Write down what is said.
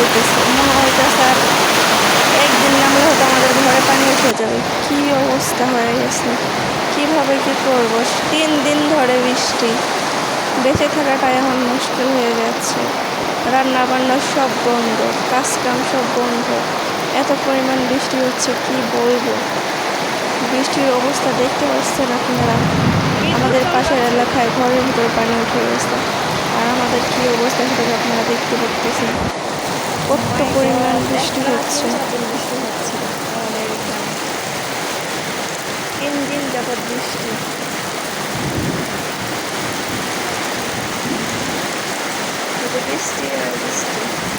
হইতেছে মনে হইতেছে আর একদিন নামলে হয়তো আমাদের ঘরে পানি উঠে যাবে। কি অবস্থা হয়ে গেছে? কীভাবে কি করব? তিন দিন ধরে বৃষ্টি। বেঁচে থাকাটা এখন মুশকিল হয়ে যাচ্ছে। রান্না বান্না সব বন্ধ, কাজকাম সব বন্ধ। এত পরিমাণ বৃষ্টি হচ্ছে, কি বলব? বৃষ্টির অবস্থা দেখতে পাচ্ছেন আপনারা? আমাদের পাশের এলাকায় ঘরের ভিতরে পানি উঠে গেছে। আর আমাদের কী অবস্থা সেটাকে আপনারা দেখতে পাচ্ছেন কত পরিমাণ বৃষ্টি হচ্ছে ইঞ্জিন যাবার বৃষ্টি বৃষ্টি আর বৃষ্টি